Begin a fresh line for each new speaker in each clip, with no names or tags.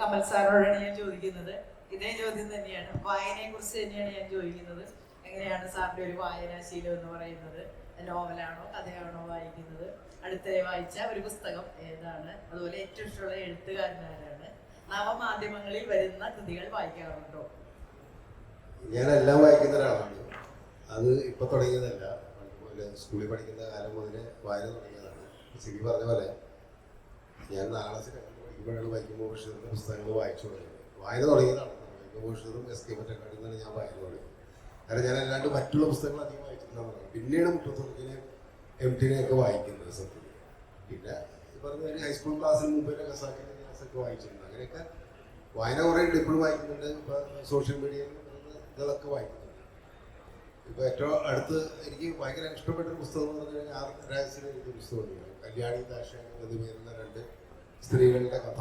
കമൽ സാറോടാണ് ഞാൻ ചോദിക്കുന്നത്. ഇതേ ചോദ്യം തന്നെയാണ്. വായനയെ കുറിച്ച് തന്നെയാണ് ഞാൻ ചോദിക്കുന്നത്. എങ്ങനെയാണ് സാറിന്റെ ഒരു വായനാശീലം എന്ന് പറയുന്നത്? നോവലാണോ കഥയാണോ വായിക്കുന്നത്? അടുത്തിടെ വായിച്ച ഒരു പുസ്തകം ഏതാണ്? അതുപോലെ ഏറ്റവും ഇഷ്ടമുള്ള എഴുത്തുകാരനാരാണ്? നവമാധ്യമങ്ങളിൽ വരുന്ന കൃതികൾ വായിക്കാറുണ്ടോ?
ഞാൻ എല്ലാം വായിക്കുന്ന ഒരാളാണ്. അത് ഇപ്പൊ തുടങ്ങിയതല്ല. സ്കൂളിൽ പഠിക്കുന്ന കാലം മുതലേ വായന തുടങ്ങിയതാണ്. ശരി പറഞ്ഞ പോലെ ഞാൻ നാലാം ക്ലാസ്സിൽ പഠിക്കുമ്പോഴാണ് വൈക്കം പുസ്തകങ്ങൾ വായിച്ചു തുടങ്ങിയത് വായന തുടങ്ങിയതാണ്. വൈക്കം എസ് കെ മറ്റക്കാടിൽ നിന്നാണ് ഞാൻ വായന തുടങ്ങിയത് കാരണം ഞാൻ അല്ലാണ്ട് മറ്റുള്ള പുസ്തകങ്ങൾ അധികം വായിച്ചിട്ടുണ്ടാവും പിന്നീട് മുട്ടത്തുറക്കിനെ എം ടിനെയൊക്കെ വായിക്കുന്നത് സത്യത്തിൽ പിന്നെ പറഞ്ഞ ഹൈസ്കൂൾ ക്ലാസ്സിന് മുമ്പേ കസാക്കിന്റെ ക്ലാസ്സൊക്കെ വായിച്ചിട്ടുണ്ട്. അങ്ങനെയൊക്കെ വായന കുറേ ഉണ്ട്. ഇപ്പോഴും വായിക്കുന്നുണ്ട്. ഇപ്പം സോഷ്യൽ മീഡിയയിൽ ഇതൊക്കെ വായിക്കുന്നുണ്ട്. ഇപ്പോൾ ഏറ്റവും അടുത്ത് എനിക്ക് ഭയങ്കര ഇഷ്ടപ്പെട്ട പുസ്തകം എന്ന് പറഞ്ഞു കഴിഞ്ഞാൽ ആർ രാജസിനെ എഴുതിയ പുസ്തകമുണ്ട്. കല്യാണി ദാക്ഷായണി എന്ന് പേരുന്ന രണ്ട് സ്ത്രീകളുടെ കഥ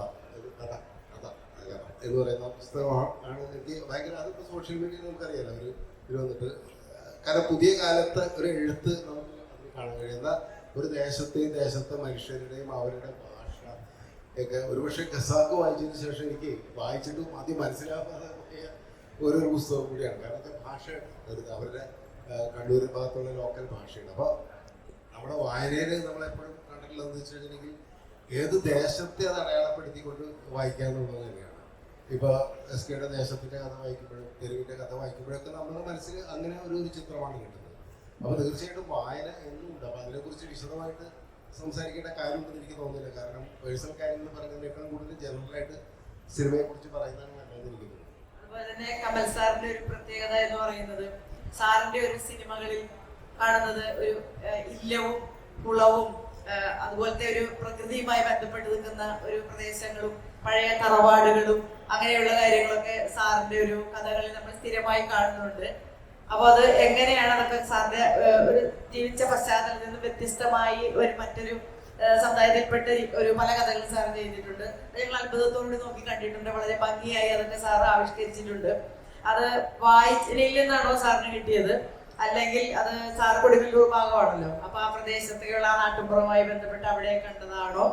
കഥ കഥ കഥ എന്ന് പറയുന്ന പുസ്തകമാണ് എനിക്ക് ഭയങ്കര അതിപ്പോ സോഷ്യൽ മീഡിയയിൽ നമുക്കറിയാലോ ഒരു ഇത് വന്നിട്ട് കാരണം പുതിയ കാലത്ത് ഒരു എഴുത്ത് നമുക്ക് കാണാൻ കഴിയുന്ന ഒരു ദേശത്തെയും ദേശത്തെ മനുഷ്യരുടെയും അവരുടെ ഭാഷ ഒക്കെ ഒരുപക്ഷെ ഖസാക്ക് വായിച്ചതിന് ശേഷം എനിക്ക് വായിച്ചിട്ട് ആദ്യം മനസ്സിലാക്കാതെ ഒരു പുസ്തകം കൂടിയാണ്. കാരണം അത് ഭാഷയാണ്. അവരുടെ കണ്ണൂർ ഭാഗത്തുള്ള ലോക്കൽ ഭാഷയാണ്. അപ്പോൾ നമ്മുടെ വായനയിൽ നമ്മളെപ്പോഴും കണ്ടിട്ടുള്ളതെന്ന് വെച്ച് കഴിഞ്ഞിട്ടുണ്ടെങ്കിൽ ഏത് ദേശത്തെ അത് അടയാളപ്പെടുത്തിക്കൊണ്ട് വായിക്കുക എന്നുള്ളത് തന്നെയാണ്. ഇപ്പോൾ എസ് കെയുടെ ദേശത്തിന്റെ കഥ വായിക്കുമ്പോഴും തെരുവിന്റെ കഥ വായിക്കുമ്പോഴൊക്കെ നമ്മുടെ മനസ്സിൽ അങ്ങനെ ഒരു ഒരു ചിത്രമാണ് കിട്ടുന്നത്. അപ്പോൾ തീർച്ചയായിട്ടും വായന എന്നും ഉണ്ട്. അപ്പോൾ അതിനെക്കുറിച്ച് വിശദമായിട്ട് സംസാരിക്കേണ്ട കാര്യമൊന്നും എനിക്ക് തോന്നുന്നില്ല. കാരണം പേഴ്സണൽ കാര്യങ്ങൾ പറയുന്നതിനേക്കാളും കൂടുതൽ ജനറലായിട്ട് സിനിമയെക്കുറിച്ച് പറയുന്നതാണ് നല്ലതെന്ന് എനിക്ക് തോന്നുന്നു
അതുപോലെ തന്നെ കമൽ സാറിന്റെ ഒരു പ്രത്യേകത എന്ന് പറയുന്നത് സാറിന്റെ ഒരു സിനിമകളിൽ കാണുന്നത് ഒരു ഇല്ലവും കുളവും അതുപോലത്തെ ഒരു പ്രകൃതിയുമായി ബന്ധപ്പെട്ട് നിൽക്കുന്ന ഒരു പ്രദേശങ്ങളും പഴയ തറവാടുകളും അങ്ങനെയുള്ള കാര്യങ്ങളൊക്കെ സാറിന്റെ ഒരു കഥകളിൽ നമ്മൾ സ്ഥിരമായി കാണുന്നുണ്ട്. അപ്പൊ അത് എങ്ങനെയാണ് അതൊക്കെ സാറിന്റെ ഒരു ജീവിച്ച പശ്ചാത്തലത്തിൽ നിന്ന് വ്യത്യസ്തമായി ഒരു മറ്റൊരു സമുദായത്തിൽപ്പെട്ട ഒരു പല കഥകൾ സാർ ചെയ്തിട്ടുണ്ട്. ഞങ്ങൾ അത്ഭുതത്തോടുകൂടി നോക്കി കണ്ടിട്ടുണ്ട്. വളരെ ഭംഗിയായി അതൊക്കെ സാർ ആവിഷ്കരിച്ചിട്ടുണ്ട്. അത് വായിച്ചില്ലെന്നാണോ സാറിന് കിട്ടിയത്? അല്ലെങ്കിൽ അത് സാർ ഭാഗമാണല്ലോ അപ്പൊ ആ പ്രദേശത്തുള്ള ആ നാട്ടുമ്പുറവുമായി ബന്ധപ്പെട്ട് അവിടെ കണ്ടതാണോ?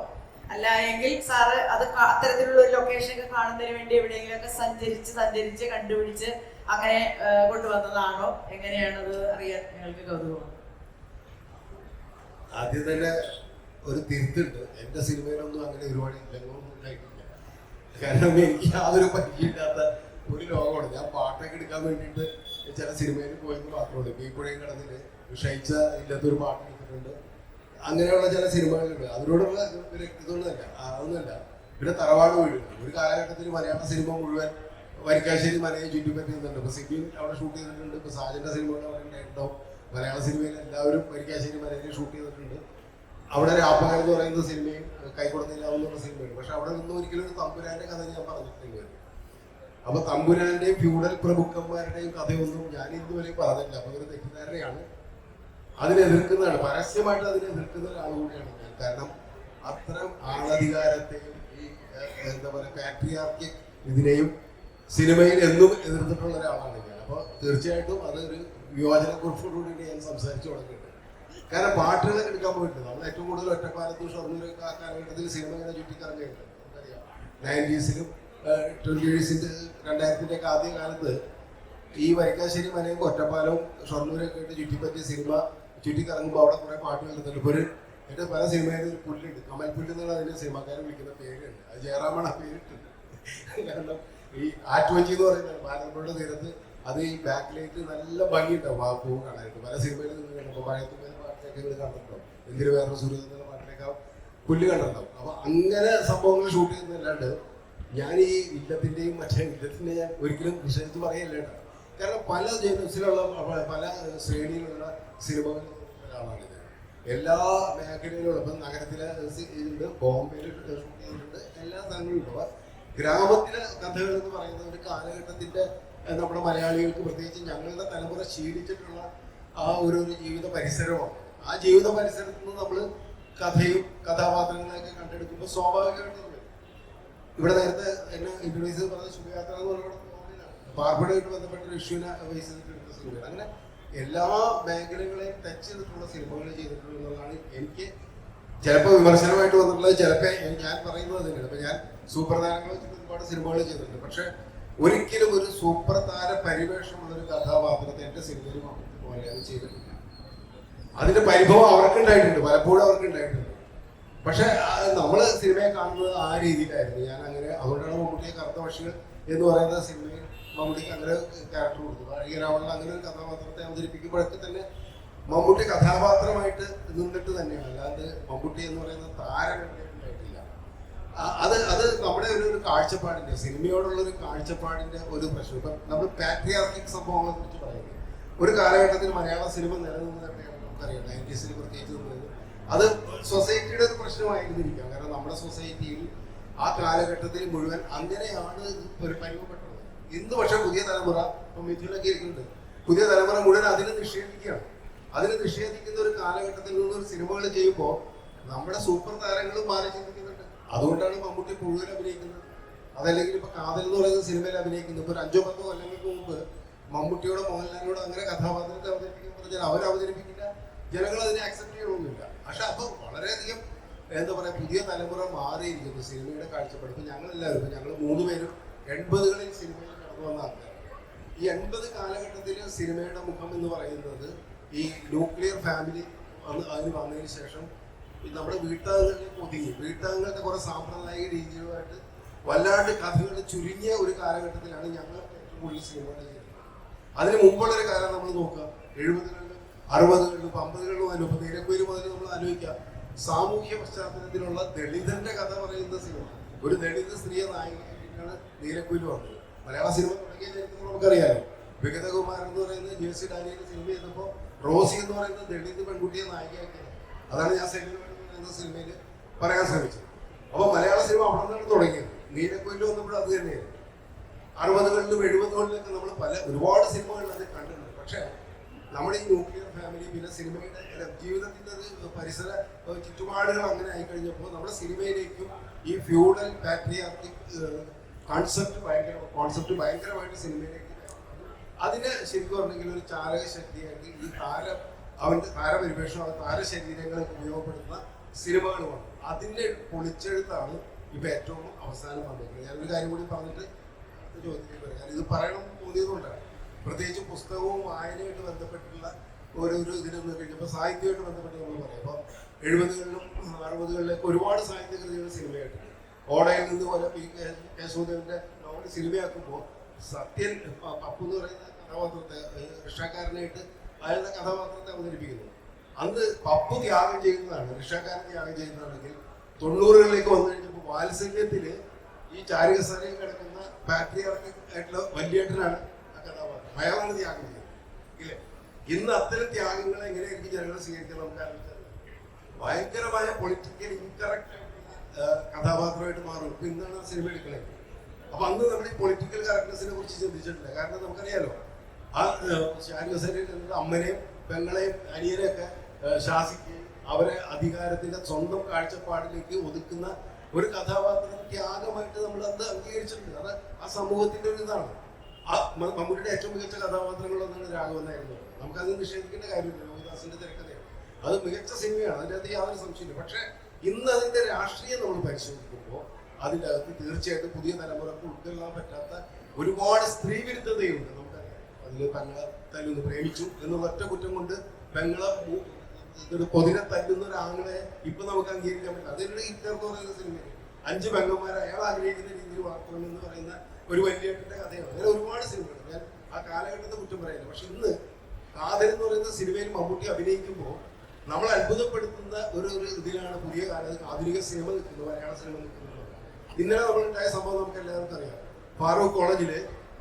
അല്ല എങ്കിൽ സാറ് അത് അത്തരത്തിലുള്ള ഒരു ലൊക്കേഷൻ ഒക്കെ കാണുന്നതിന് വേണ്ടി എവിടെയെങ്കിലുമൊക്കെ സഞ്ചരിച്ച് സഞ്ചരിച്ച് കണ്ടുപിടിച്ച് അങ്ങനെ കൊണ്ടുവന്നതാണോ? എങ്ങനെയാണത് അറിയാൻ നിങ്ങൾക്ക് കൗതുകം
ആദ്യം തന്നെ ഒരു തിരുത്തുണ്ട്. എന്റെ സിനിമയിലൊന്നും അങ്ങനെ ഒരുപാട് ഇല്ലങ്ങളൊന്നും ഉണ്ടായിട്ടില്ല. കാരണം എനിക്ക് യാതൊരു പരിചയമില്ലാത്ത ഒരു ലോകമാണ്. ഞാൻ പാട്ടൊക്കെ എടുക്കാൻ വേണ്ടിയിട്ട് ചില സിനിമയിൽ പോയെന്ന് മാത്രമേ ഉള്ളൂ. ഈ കടന്നിട്ട് വിഷയിച്ച ഇല്ലാത്തൊരു പാട്ട് എടുത്തിട്ടുണ്ട്. അങ്ങനെയുള്ള ചില സിനിമകളുണ്ട്. അതിനോടുള്ള ഇതൊന്നുമല്ല അതൊന്നുമല്ല പിന്നെ തറവാട് വീട് ഒരു കാലഘട്ടത്തിൽ മലയാള സിനിമ മുഴുവൻ വരിക്കാശ്ശേരി മലയെ ചുറ്റിപ്പറ്റി നിന്നുണ്ട് ഇപ്പൊ സിബിൻ അവിടെ ഷൂട്ട് ചെയ്തിട്ടുണ്ട്. ഇപ്പൊ സാജന്റെ സിനിമകൾ അവിടെ മലയാള സിനിമയിൽ എല്ലാവരും വരിക്കാശ്ശേരി മലയെ ഷൂട്ട് ചെയ്തിട്ടുണ്ട്. അവിടെ രാപ്പകൽ എന്ന് പറയുന്ന സിനിമയും കൈകൊടുത്തില്ലാവുന്ന സിനിമയാണ് പക്ഷെ അവിടെ നിന്നും ഒരിക്കലും ഒരു തമ്പുരാന്റെ കഥ ഞാൻ പറഞ്ഞിട്ടില്ല അപ്പൊ തമ്പുരാന്റെയും ഫ്യൂഡൽ പ്രഭുക്കന്മാരുടെയും കഥയൊന്നും ഞാൻ ഇതുവരെ പറഞ്ഞില്ല അപ്പൊ ഒരു തെറ്റിദ്ധാരണയാണ്. അതിനെ എതിർക്കുന്നതാണ്. പരസ്യമായിട്ട് അതിനെ എതിർക്കുന്ന ഒരാൾ കൂടിയാണ് ഞാൻ. കാരണം അത്തരം ആളധികാരത്തെയും ഈ എന്താ പറയുക പാട്രിയാർക്കി ഇതിനെയും സിനിമയിൽ എന്നും എതിർത്തിട്ടുള്ള ഒരാളാണ് ഞാൻ. അപ്പോൾ തീർച്ചയായിട്ടും അതൊരു വിയോജനക്കുറിപ്പോടുകൂടി ഞാൻ സംസാരിച്ചു തുടങ്ങിയിട്ടുണ്ട് കാരണം പാട്ടുകൾ എടുക്കാൻ പോയിട്ടുണ്ട്. നമ്മൾ ഏറ്റവും കൂടുതൽ ഒറ്റപ്പാലത്തും ഷൊർണൂരൊക്കെ ആ കാലഘട്ടത്തിൽ സിനിമ ഇങ്ങനെ ചുറ്റിക്കറങ്ങിയിട്ടുണ്ട് നമുക്കറിയാം. നയന്റീസിലും ട്വന്റി എയ്റ്റ്സിന്റെ രണ്ടായിരത്തിന്റെ ഒക്കെ ആദ്യ കാലത്ത് ഈ വരിക്കാശ്ശേരി മനയും ഒറ്റപ്പാലവും ഷൊർണൂരൊക്കെ ആയിട്ട് ചുറ്റിപ്പറ്റിയ സിനിമ ചുറ്റിക്കറങ്ങുമ്പോൾ അവിടെ കുറെ പാട്ട് വരുന്നുണ്ട് ഇപ്പോൾ ഒരു എന്റെ പല സിനിമയിലും ഒരു പുല്ലുണ്ട്. കമൽ പുല്ല് എന്നാണ് അതിന്റെ സിനിമാക്കാരൻ വിളിക്കുന്ന പേരുണ്ട്. അത് ജയറാമാണ് ആ പേരിട്ടുണ്ട് കാരണം ഈ ആറ്റുവഞ്ചി എന്ന് പറയുന്നത് പാലക്കാട് തീരത്ത് അത് ഈ ബാക്കിലേക്ക് നല്ല ഭംഗിയുണ്ടാവും. ആ പൂ കാണാനായിട്ട്. പല സിനിമയിലും നിങ്ങൾ കണ്ടപ്പോൾ പഴയത്തുമ്പോൾ പാട്ടിലേക്ക് നിങ്ങൾ കണ്ടിട്ടുണ്ടാവും. എന്തിനു വേറെ സുരത എന്നുള്ള പാട്ടിലേക്ക് പുല്ല് കണ്ടിട്ടുണ്ടാവും. അപ്പൊ അങ്ങനെ സംഭവങ്ങൾ ഷൂട്ട് ചെയ്യുന്നതല്ലാണ്ട് ഞാൻ ഈ യുദ്ധത്തിന്റെയും മറ്റേ യുദ്ധത്തിന്റെ ഞാൻ ഒരിക്കലും വിഷയത്തിൽ പറയല്ല കാരണം പല ജനസിലുള്ള പല ശ്രേണിയിലുള്ള സിനിമകൾ എല്ലാ മേഖലയിലുള്ള ഇപ്പം നഗരത്തിലെ ഇതുണ്ട് ബോംബെയിൽ ഷൂട്ട് ചെയ്തിട്ടുണ്ട് എല്ലാ സ്ഥലങ്ങളിലും ഉണ്ട്. ഗ്രാമത്തിലെ കഥകൾ എന്ന് പറയുന്ന ഒരു കാലഘട്ടത്തിന്റെ നമ്മുടെ മലയാളികൾക്ക് പ്രത്യേകിച്ച് ഞങ്ങളുടെ തലമുറ ശീലിച്ചിട്ടുള്ള ആ ഒരു ജീവിത പരിസരമാണ്. ആ ജീവിത പരിസരത്ത് നിന്ന് നമ്മൾ കഥയും കഥാപാത്രങ്ങളൊക്കെ കണ്ടെടുക്കുമ്പോൾ സ്വാഭാവികമായിട്ട്. ഇവിടെ നേരത്തെ എന്നെ ഇൻട്രൊഡ്യൂസ് പറഞ്ഞ ശുഭയാത്ര എന്ന് പറയുന്നത് പാർപ്പിടമായിട്ട് ബന്ധപ്പെട്ട ഒരു ഇഷ്യൂവിനെ ബേസ് ചെയ്തിട്ടുള്ള സിനിമയാണ് അങ്ങനെ എല്ലാ മേഖലകളെയും ടച്ച് ചെയ്തിട്ടുള്ള സിനിമകൾ ചെയ്തിട്ടുള്ളതാണ് എനിക്ക് ചിലപ്പോൾ വിമർശനമായിട്ട് വന്നിട്ടുള്ളത് ചിലപ്പോൾ ഞാൻ പറയുന്നത് തന്നെയാണ്. ഇപ്പൊ ഞാൻ സൂപ്പർ താരങ്ങളെ വെച്ചിട്ട് ഒരുപാട് സിനിമകൾ ചെയ്തിട്ടുണ്ട്. പക്ഷെ ഒരിക്കലും ഒരു സൂപ്പർ താര പരിവേഷമുള്ള ഒരു കഥാപാത്രത്തെ എന്റെ സിനിമയിൽ പോലെ അത് ചെയ്തിട്ടില്ല. അതിന്റെ പരിഭവം അവർക്കുണ്ടായിട്ടുണ്ട്. പലപ്പോഴും അവർക്കുണ്ടായിട്ടുണ്ട്. പക്ഷെ നമ്മൾ സിനിമയെ കാണുന്നത് ആ രീതിയിലായിരുന്നു. ഞാൻ അങ്ങനെ അതുകൊണ്ടാണ് മമ്മൂട്ടിയെ കറുത്ത പക്ഷികൾ എന്ന് പറയുന്ന സിനിമയിൽ മമ്മൂട്ടിക്ക് അങ്ങനെ ക്യാരക്ടർ കൊടുത്തു രാവണൻ അങ്ങനെ ഒരു കഥാപാത്രത്തെ അവതരിപ്പിക്കുമ്പോഴൊക്കെ തന്നെ മമ്മൂട്ടി കഥാപാത്രമായിട്ട് നിന്നിട്ട് തന്നെയാണ്. അല്ലാതെ മമ്മൂട്ടി എന്ന് പറയുന്ന താരം ഉണ്ടായിട്ടില്ല. അത് അത് നമ്മുടെ ഒരു ഒരു കാഴ്ചപ്പാടിന്റെ സിനിമയോടുള്ള ഒരു കാഴ്ചപ്പാടിന്റെ ഒരു പ്രശ്നം. ഇപ്പം നമ്മൾ പാട്രിയാർക്കിക് സംഭവങ്ങളെ കുറിച്ച് പറയുന്നത്. ഒരു കാലഘട്ടത്തിൽ മലയാള സിനിമ എവിടെയാണ് നമുക്കറിയാം. നയന്റീസിൽ പ്രത്യേകിച്ച് നിന്നത് അത് സൊസൈറ്റിയുടെ ഒരു പ്രശ്നമായിരുന്നിരിക്കാം. കാരണം നമ്മുടെ സൊസൈറ്റിയിൽ ആ കാലഘട്ടത്തിൽ മുഴുവൻ അങ്ങനെയാണ് ഒരു പരിമപ്പെട്ടത് ഇന്ന് പക്ഷെ പുതിയ തലമുറ ഇപ്പം മിഥുനൊക്കെ ഇരിക്കുന്നുണ്ട്. പുതിയ തലമുറ മുഴുവൻ അതിനെ നിഷേധിക്കുകയാണ്. അതിനെ നിഷേധിക്കുന്ന ഒരു കാലഘട്ടത്തിൽ നിന്ന് ഒരു സിനിമകൾ ചെയ്യുമ്പോൾ നമ്മുടെ സൂപ്പർ താരങ്ങളും മാറി ചിന്തിക്കുന്നുണ്ട്. അതുകൊണ്ടാണ് മമ്മൂട്ടി കൂടുതൽ അഭിനയിക്കുന്നത്. അതല്ലെങ്കിൽ ഇപ്പൊ കാതൽ എന്ന് പറയുന്ന സിനിമയിൽ അഭിനയിക്കുന്നത് ഇപ്പൊ അഞ്ചോ പത്തോ കൊല്ലങ്ങൾക്ക് മുമ്പ് മമ്മൂട്ടിയോടോ മോഹൻലാലിനോടോ അങ്ങനെ കഥാപാത്രത്തെ അവതരിപ്പിക്കാൻ പറഞ്ഞാൽ അവർ അവതരിപ്പിക്കില്ല ജനങ്ങൾ അതിനെ അക്സെപ്റ്റ് ചെയ്യണമെന്നില്ല പക്ഷെ അപ്പൊ വളരെയധികം എന്താ പറയാ പുതിയ തലമുറ മാറിയിരിക്കുന്നു. സിനിമയുടെ കാഴ്ചപ്പാട്. ഇപ്പൊ ഞങ്ങളെല്ലാവരും ഇപ്പൊ ഞങ്ങൾ മൂന്ന് പേരും എൺപതുകളിൽ സിനിമയിൽ കടന്നു വന്ന ആൾക്കാരാണ്. ഈ എൺപത് കാലഘട്ടത്തിൽ സിനിമയുടെ മുഖം എന്ന് പറയുന്നത് ഈ ന്യൂക്ലിയർ ഫാമിലി വന്ന് അതിന് വന്നതിന് ശേഷം നമ്മുടെ വീട്ടകങ്ങളിലേക്ക് ഒതുങ്ങി. വീട്ടകങ്ങളുടെ കുറെ സാമ്പ്രദായിക രീതികളുമായിട്ട് വല്ലാണ്ട് കഥകൾ ചുരുങ്ങിയ ഒരു കാലഘട്ടത്തിലാണ് ഞങ്ങൾ ഏറ്റവും കൂടുതൽ സിനിമകൾ ചെയ്യുന്നത് അതിന് മുമ്പുള്ളൊരു കാലം നമ്മൾ നോക്കുക. എഴുപതുകളിലും അറുപതുകളിലും അമ്പതുകളിലും അനുഭവം നീലക്കുയിൽ മുതൽ നമ്മൾ ആലോചിക്കാം സാമൂഹ്യ പശ്ചാത്തലത്തിലുള്ള ദളിതന്റെ കഥ പറയുന്ന സിനിമ. ഒരു ദളിത് സ്ത്രീയെ നായികയാണ് നീലക്കുയിൽ വന്നത്. മലയാള സിനിമ തുടങ്ങിയ ചരിത്രം നമുക്കറിയാമോ വിഗതകുമാരൻ എന്ന് പറയുന്ന ജേഴ്സി സി ഡാനിയൽ സിനിമ ചെയ്തപ്പോൾ റോസി എന്ന് പറയുന്ന ദളിത് പെൺകുട്ടിയെ നായികയാക്കിയത്. അതാണ് ഞാൻ സെല്ലിൽ എന്ന സിനിമയിൽ പറയാൻ ശ്രമിച്ചത്. അപ്പോൾ മലയാള സിനിമ അവിടെ നിന്നാണ് തുടങ്ങിയത്. നീലക്കുയിൽ വന്നപ്പോൾ അത് തന്നെയായിരുന്നു. അറുപതുകളിലും എഴുപതുകളിലൊക്കെ നമ്മൾ പല ഒരുപാട് സിനിമകളിൽ അത് കണ്ടിട്ടുണ്ട്. പക്ഷേ നമ്മുടെ ഈ ന്യൂക്ലിയർ ഫാമിലി പിന്നെ സിനിമയുടെ ജീവിതത്തിന്റെ പരിസര ചുറ്റുപാടുകൾ അങ്ങനെ ആയിക്കഴിഞ്ഞപ്പോൾ നമ്മുടെ സിനിമയിലേക്കും ഈ ഫ്യൂഡൽ പാട്രിയാർട്ടിക് കോൺസെപ്റ്റ് ഭയങ്കര കോൺസെപ്റ്റ് ഭയങ്കരമായിട്ട് സിനിമയിലേക്ക് അതിന് ശരിക്കും പറഞ്ഞെങ്കിൽ ഒരു ചാലക ശക്തിയായിട്ട് ഈ താര അവന്റെ താരപരിവേഷം അവൻ താരശരീരങ്ങളെ ഉപയോഗപ്പെടുത്തുന്ന സിനിമകൾ വന്നു അതിന്റെ പൊളിച്ചെഴുത്താണ് ഇപ്പൊ ഏറ്റവും അവസാനം വന്നിരിക്കുന്നത് ഞാനൊരു കാര്യം കൂടി പറഞ്ഞിട്ട് അടുത്ത പറയാം ഇത് പറയണം തോന്നിയതുകൊണ്ടാണ്. പ്രത്യേകിച്ച് പുസ്തകവും വായനയായിട്ട് ബന്ധപ്പെട്ടുള്ള ഓരോരോ ഇതിനൊന്ന് കഴിഞ്ഞപ്പോൾ സാഹിത്യമായിട്ട് ബന്ധപ്പെട്ട് നമ്മൾ പറയാം. അപ്പം എഴുപതുകളിലും അറുപതുകളിലൊക്കെ ഒരുപാട് സാഹിത്യ കൃതികൾ സിനിമയായിട്ടുണ്ട് ഓടയിൽ നിന്ന് പോലെ പി കേശവദേവന്റെ നോവൽ സിനിമയാക്കുമ്പോൾ സത്യൻ പപ്പു എന്ന് പറയുന്ന കഥാപാത്രത്തെ രക്ഷാക്കാരനായിട്ട് അയാളുടെ കഥാപാത്രത്തെ അവതരിപ്പിക്കുന്നു. അന്ന് പപ്പു ത്യാഗം ചെയ്യുന്നതാണ് രക്ഷാക്കാരൻ ത്യാഗം ചെയ്യുന്നതാണെങ്കിൽ തൊണ്ണൂറുകളിലേക്ക് വന്നു കഴിഞ്ഞപ്പോൾ വാത്സല്യത്തിൽ ഈ ചാരികസാരയിൽ കിടക്കുന്ന പാട്രിയാർക്കിക് ആയിട്ടുള്ള വലിയേട്ടനാണ് അയാളാണ് ത്യാഗം ചെയ്യുന്നത് ഇല്ലേ? ഇന്ന് അത്തരം ത്യാഗങ്ങൾ എങ്ങനെയായിരിക്കും ജനങ്ങൾ സ്വീകരിക്കാൻ നമുക്ക് അറിയില്ല. ഭയങ്കരമായ പൊളിറ്റിക്കൽ ഇൻകറക്റ്റ് കഥാപാത്രമായിട്ട് മാറും. ഇപ്പൊ ഇന്നാണ് സിനിമ എടുക്കുന്നത് അപ്പൊ അന്ന് നമ്മൾ ഈ പൊളിറ്റിക്കൽ കറക്റ്റ്നെസിനെ കുറിച്ച് ചിന്തിച്ചിട്ടില്ല. കാരണം നമുക്കറിയാലോ ആ ഷാരി ഹുസൈനിൽ അമ്മനെയും പെങ്ങളെയും അനിയനെയൊക്കെ ശാസിക്കുകയും അവരെ അധികാരത്തിന്റെ സ്വന്തം കാഴ്ചപ്പാടിലേക്ക് ഒതുക്കുന്ന ഒരു കഥാപാത്രം ത്യാഗമായിട്ട് നമ്മൾ അത് അംഗീകരിച്ചിട്ടുണ്ട്. അത് ആ സമൂഹത്തിന്റെ ഒരു ഇതാണ്. മമ്മൂട്ടിയുടെ ഏറ്റവും മികച്ച കഥാപാത്രങ്ങളൊന്നാണ് നമുക്ക് നമുക്കത് നിഷേധിക്കേണ്ട കാര്യമില്ല. രോഹിദാസിന്റെ തിരക്കഥയാണ്. അത് മികച്ച സിനിമയാണ്. അതിനകത്ത് യാതൊരു സംശയമില്ല പക്ഷെ ഇന്ന് അതിന്റെ രാഷ്ട്രീയം നമ്മൾ പരിശോധിക്കുമ്പോൾ അതിന്റെ അകത്ത് തീർച്ചയായിട്ടും പുതിയ തലമുറയ്ക്ക് ഉൾക്കൊള്ളാൻ പറ്റാത്ത ഒരുപാട് സ്ത്രീ വിരുദ്ധതയുണ്ട്. നമുക്കറിയാം. അതിൽ പെങ്ങളെ തല്ലുന്നു പ്രേമിച്ചു എന്നുള്ള ഒറ്റ കുറ്റം കൊണ്ട് പെങ്ങളെ പൊതിരെ തല്ലുന്ന ഒരാങ്ങളെ ഇപ്പൊ നമുക്ക് അംഗീകരിക്കാൻ പറ്റില്ല. അതിനുള്ള ഹിറ്റർ എന്ന് പറയുന്ന സിനിമയിൽ അഞ്ച് പെങ്ങന്മാരെ അയാൾ ആഗ്രഹിക്കുന്ന രീതിയിൽ വളർത്തണം എന്ന് പറയുന്ന ഒരു വലിയ കഥയാണ്. അങ്ങനെ ഒരുപാട് സിനിമകൾ. ഞാൻ ആ കാലഘട്ടത്തെ കുറ്റം പറയുന്നത് പക്ഷെ ഇന്ന് കാതൽ എന്ന് പറയുന്ന സിനിമയിൽ മമ്മൂട്ടി അഭിനയിക്കുമ്പോൾ നമ്മൾ അത്ഭുതപ്പെടുത്തുന്ന ഒരു ഒരു ഇതിലാണ് പുതിയ കാലത്ത് ആധുനിക സിനിമ നിൽക്കുന്നത് മലയാള സിനിമ നിൽക്കുന്നത് ഇന്നലെ നമ്മളുണ്ടായ സംഭവം നമുക്ക് എല്ലാവർക്കും അറിയാം. ഫാറൂഖ് കോളേജിൽ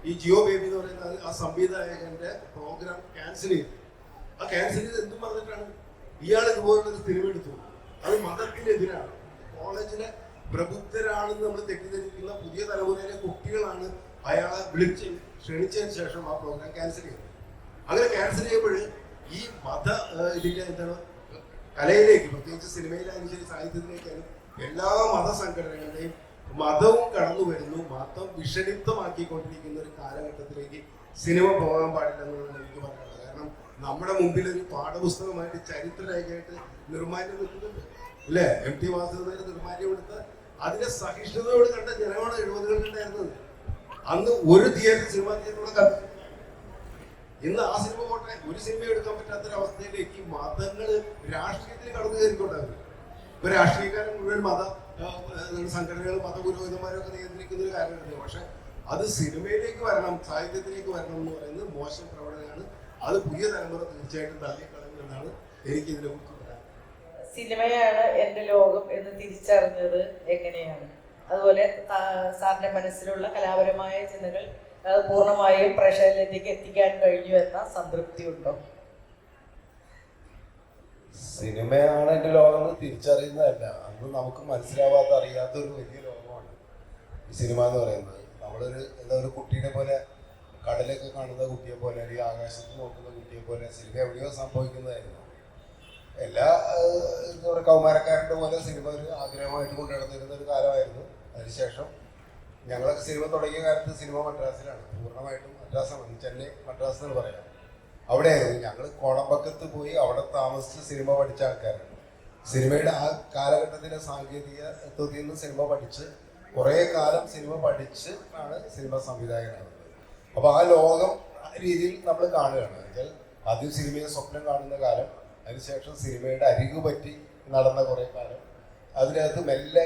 ഈ ജിയോ ബേബി എന്ന് പറയുന്ന ആ സംവിധായകന്റെ പ്രോഗ്രാം ക്യാൻസൽ ചെയ്തു. ആ ക്യാൻസൽ ചെയ്ത് എന്തും പറഞ്ഞിട്ടാണ് ഇയാൾ ഇതുപോലുള്ളൊരു സിനിമ എടുത്തു. അത് മതത്തിനെതിരാണ്. കോളേജിലെ പ്രബുദ്ധരാണെന്ന് നമ്മൾ തെറ്റിദ്ധരിക്കുന്ന പുതിയ തലമുറയിലെ കുട്ടികളാണ് അയാളെ വിളിച്ച് ക്ഷണിച്ചതിന് ശേഷം ആ പ്രോഗ്രാം ക്യാൻസൽ ചെയ്തത് അങ്ങനെ ക്യാൻസൽ ചെയ്യുമ്പോൾ ഈ മത ഇതിന്റെ എന്താണ് കലയിലേക്ക് പ്രത്യേകിച്ച് സിനിമയിലായാലും ശരി സാഹിത്യത്തിലേക്കായാലും എല്ലാ മത സംഘടനകളുടെയും മതവും കടന്നു വരുന്നു. മതം വിഷലിപ്തമാക്കിക്കൊണ്ടിരിക്കുന്ന ഒരു കാലഘട്ടത്തിലേക്ക് സിനിമ പോകാൻ പാടില്ല എനിക്ക് പറയാനുള്ളത്. കാരണം നമ്മുടെ മുമ്പിൽ ഒരു പാഠപുസ്തകമായിട്ട് ചരിത്രരേഖയായിട്ട് നിർമ്മാല്യം നിൽക്കുന്നുണ്ട് അല്ലേ? എം ടി വാസുദേവന്റെ നിർമ്മാല്യം എടുത്ത് അതിന്റെ സഹിഷ്ണുതയോട് കണ്ട ജനമാണ് എഴുപതുകളിലുണ്ടായിരുന്നത് അന്ന് ഒരു തിയേറ്റർ സിനിമ തിയേറ്ററുടെ കണ്ടു. ഇന്ന് ആ സിനിമ പോട്ടെ ഒരു സിനിമ എടുക്കാൻ പറ്റാത്തൊരവസ്ഥയിലേക്ക് മതങ്ങൾ രാഷ്ട്രീയത്തിൽ കടന്നു കയറിക്കൊണ്ടായിരുന്നു ഇപ്പൊ രാഷ്ട്രീയക്കാരൻ മുഴുവൻ മത സംഘടനകൾ മത പുരോഹിതന്മാരൊക്കെ നിയന്ത്രിക്കുന്ന ഒരു കാര്യമായിരുന്നു പക്ഷെ അത് സിനിമയിലേക്ക് വരണം സാഹിത്യത്തിലേക്ക് വരണം എന്ന് പറയുന്നത് മോശം പ്രവണതയാണ്. അത് പുതിയ തലമുറ തീർച്ചയായിട്ടും തള്ളിക്കളയുമെന്നാണ് എനിക്ക് ഇതിനെ കുറിച്ച്
സിനിമയാണ് എന്റെ ലോകം എന്ന് തിരിച്ചറിഞ്ഞത് എങ്ങനെയാണ്? അതുപോലെ സാറിന്റെ മനസ്സിലുള്ള കലാപരമായ ചിന്തകൾ പൂർണമായും പ്രേക്ഷകരിലേക്ക് എത്തിക്കാൻ കഴിഞ്ഞു എന്ന സംതൃപ്തി ഉണ്ടോ
സിനിമയാണ് എന്റെ ലോകം എന്ന് തിരിച്ചറിയുന്നതല്ല. അന്ന് നമുക്ക് മനസ്സിലാവാത്ത അറിയാത്ത ഒരു വലിയ ലോകമാണ് ഈ സിനിമ എന്ന് പറയുന്നത്. നമ്മളൊരു എന്താ ഒരു കുട്ടിയുടെ പോലെ കടലൊക്കെ കാണുന്ന കുട്ടിയെ പോലെ അല്ലെങ്കിൽ ആകാശത്ത് നോക്കുന്ന കുട്ടിയെ പോലെ സിനിമ എവിടെയോ സംഭവിക്കുന്നതായിരുന്നു. എല്ലാ എന്താ പറയുക കൗമാരക്കാരന്റെ പോലെ സിനിമ ഒരു ആഗ്രഹമായിട്ട് കൊണ്ടു നടന്നിരുന്ന ഒരു കാലമായിരുന്നു. അതിനുശേഷം ഞങ്ങളൊക്കെ സിനിമ തുടങ്ങിയ കാലത്ത് സിനിമ മദ്രാസിലാണ്. പൂർണമായിട്ടും മദ്രാസാണ്. ചെന്നൈ മദ്രാസ് എന്ന് പറയാം. അവിടെയായിരുന്നു ഞങ്ങൾ കോടമ്പക്കത്ത് പോയി അവിടെ താമസിച്ച് സിനിമ പഠിച്ച ആൾക്കാരാണ്. സിനിമയുടെ ആ കാലഘട്ടത്തിലെ സാങ്കേതികത്വത്തിൽ നിന്ന് സിനിമ പഠിച്ച് കുറേ കാലം സിനിമ പഠിച്ച് ആണ് സിനിമ സംവിധായകനാകുന്നത് അപ്പോൾ ആ ലോകം ആ രീതിയിൽ നമ്മൾ കാണുകയാണ്. എന്നുവെച്ചാൽ ആദ്യം സിനിമയെ സ്വപ്നം കാണുന്ന കാലം അതിനുശേഷം സിനിമയുടെ അരികു പറ്റി നടന്ന കുറേ കാലം. അതിനകത്ത് മെല്ലെ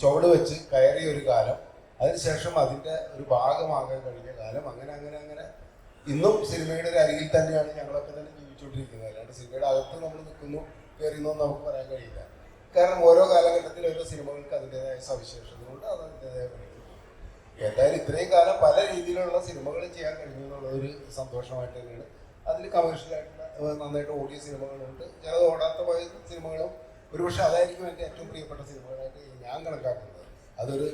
ചുവട് വെച്ച് കയറിയ ഒരു കാലം. അതിനുശേഷം അതിന്റെ ഒരു ഭാഗമാകാൻ കഴിഞ്ഞ കാലം. അങ്ങനെ അങ്ങനെ അങ്ങനെ. ഇന്നും സിനിമയുടെ ഒരു അരികിൽ തന്നെയാണ് ഞങ്ങളൊക്കെ തന്നെ ജീവിച്ചുകൊണ്ടിരിക്കുന്നത്. അല്ലാണ്ട് സിനിമയുടെ അകത്ത് നമ്മൾ നിൽക്കുന്നു കയറിയെന്നോ നമുക്ക് പറയാൻ കഴിയില്ല. കാരണം ഓരോ കാലഘട്ടത്തിൽ ഓരോ സിനിമകൾക്ക് അതിന്റെതായ സവിശേഷതകളുണ്ട് അത് അതിന്റെതായ കഴിവുണ്ട് എന്തായാലും ഇത്രയും കാലം പല രീതിയിലുള്ള സിനിമകൾ ചെയ്യാൻ കഴിഞ്ഞു എന്നുള്ളത് ഒരു സന്തോഷമായിട്ട് തന്നെയാണ്. അതിൽ കമേഴ്ഷ്യലായിട്ടുള്ള നന്നായിട്ട് ഓടിയ സിനിമകളുണ്ട്. ചിലത് ഓടാത്ത പോയ സിനിമകളും ഒരുപക്ഷെ അതായിരിക്കും എന്റെ ഏറ്റവും പ്രിയപ്പെട്ട സിനിമകളായിട്ട് ഞാൻ കണക്കാക്കുന്നത്. അതൊരു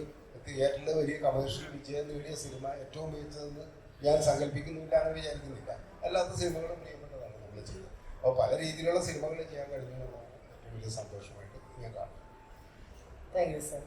തിയേറ്ററിൽ വലിയ കമേഴ്ഷ്യൽ വിജയം നേടിയ സിനിമ ഏറ്റവും മികച്ചതെന്ന് ഞാൻ സങ്കല്പിക്കുന്നില്ല എന്ന് വിചാരിക്കുന്നില്ല. അല്ലാത്ത സിനിമകളും പ്രിയപ്പെട്ടതാണ് നമ്മൾ ചെയ്തത്. അപ്പോൾ പല രീതിയിലുള്ള സിനിമകൾ ചെയ്യാൻ കഴിഞ്ഞു ഏറ്റവും വലിയ സന്തോഷമായിട്ട് ഞാൻ കാണുന്നത്.
Thank you sir.